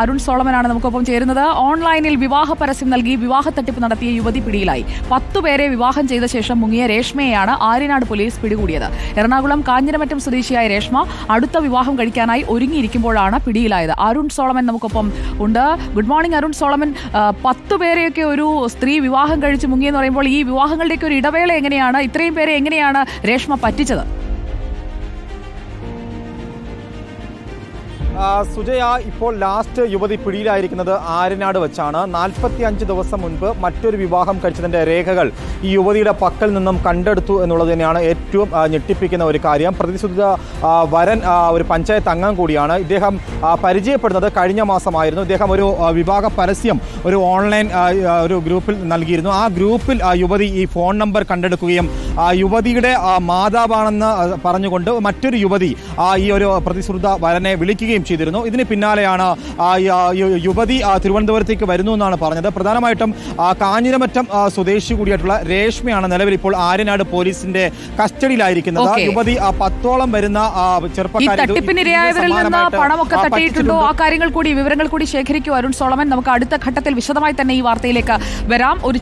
അരുൺ സോളമനാണ് നമുക്കൊപ്പം ചേരുന്നത്. ഓൺലൈനിൽ വിവാഹ പരസ്യം നൽകി വിവാഹ തട്ടിപ്പ് നടത്തിയ യുവതി പിടിയിലായി. പത്തുപേരെ വിവാഹം ചെയ്ത ശേഷം മുങ്ങിയ രേഷ്മയെയാണ് ആര്യനാട് പോലീസ് പിടികൂടിയത്. എറണാകുളം കാഞ്ഞിരമറ്റം സ്വദേശിയായ രേഷ്മ അടുത്ത വിവാഹം കഴിക്കാനായി ഒരുങ്ങിയിരിക്കുമ്പോഴാണ് പിടിയിലായത്. അരുൺ സോളമൻ നമുക്കൊപ്പം ഉണ്ട്. Good morning Arun Solomon. പത്ത് പേരെയൊക്കെ ഒരു സ്ത്രീ വിവാഹം കഴിച്ച് മുങ്ങിയെന്ന് പറയുമ്പോൾ ഈ വിവാഹങ്ങളുടെയൊക്കെ ഒരു ഇടവേള എങ്ങനെയാണ്? ഇത്രയും പേരെ എങ്ങനെയാണ് രേഷ്മ പറ്റിച്ചത്? സുജയ ഇപ്പോൾ ലാസ്റ്റ് യുവതി പിടിയിലായിരിക്കുന്നത് ആര്യനാട് വെച്ചാണ്. നാൽപ്പത്തി അഞ്ച് ദിവസം മുൻപ് മറ്റൊരു വിവാഹം കഴിച്ചതിന്റെ രേഖകൾ ഈ യുവതിയുടെ പക്കൽ നിന്നും കണ്ടെടുത്തു എന്നുള്ളത് തന്നെയാണ് ഏറ്റവും ഞെട്ടിപ്പിക്കുന്ന ഒരു കാര്യം. പ്രതിശുദ്ധ വരൻ ഒരു പഞ്ചായത്ത് അംഗം കൂടിയാണ്. ഇദ്ദേഹം പരിചയപ്പെടുന്നത് കഴിഞ്ഞ മാസമായിരുന്നു. ഇദ്ദേഹം ഒരു വിവാഹ പരസ്യം ഒരു ഓൺലൈൻ ഒരു ഗ്രൂപ്പിൽ നൽകിയിരുന്നു. ആ ഗ്രൂപ്പിൽ യുവതി ഈ ഫോൺ നമ്പർ കണ്ടെടുക്കുകയും യുവതിയുടെ മാതാവാണെന്ന് പറഞ്ഞുകൊണ്ട് മറ്റൊരു യുവതി ഈ ഒരു പ്രതിശ്രുത വരനെ വിളിക്കുകയും ചെയ്തിരുന്നു. ഇതിന് പിന്നാലെയാണ് യുവതി തിരുവനന്തപുരത്തേക്ക് വരുന്നു എന്നാണ് പറഞ്ഞത്. പ്രധാനമായിട്ടും കാഞ്ഞിരമറ്റം സ്വദേശി കൂടിയായിട്ടുള്ള രേഷ്മയാണ് നിലവിൽ ഇപ്പോൾ ആര്യനാട് പോലീസിന്റെ കസ്റ്റഡിയിലായിരിക്കുന്നത്. യുവതി പത്തോളം വരുന്ന ആ, ഈ ചെറുപ്പക്കാരെ നിന്ന് പണമൊക്കെ തട്ടിയിട്ടുണ്ടോ. ആ കാര്യങ്ങൾ കൂടി വിവരങ്ങൾ കൂടി ശേഖരിക്കൂ. അരുൺ സോളമൻ നമുക്ക് അടുത്ത ഘട്ടത്തിൽ വിശദമായി തന്നെ ഈ വാർത്തയിലേക്ക് വരാം. ഒരു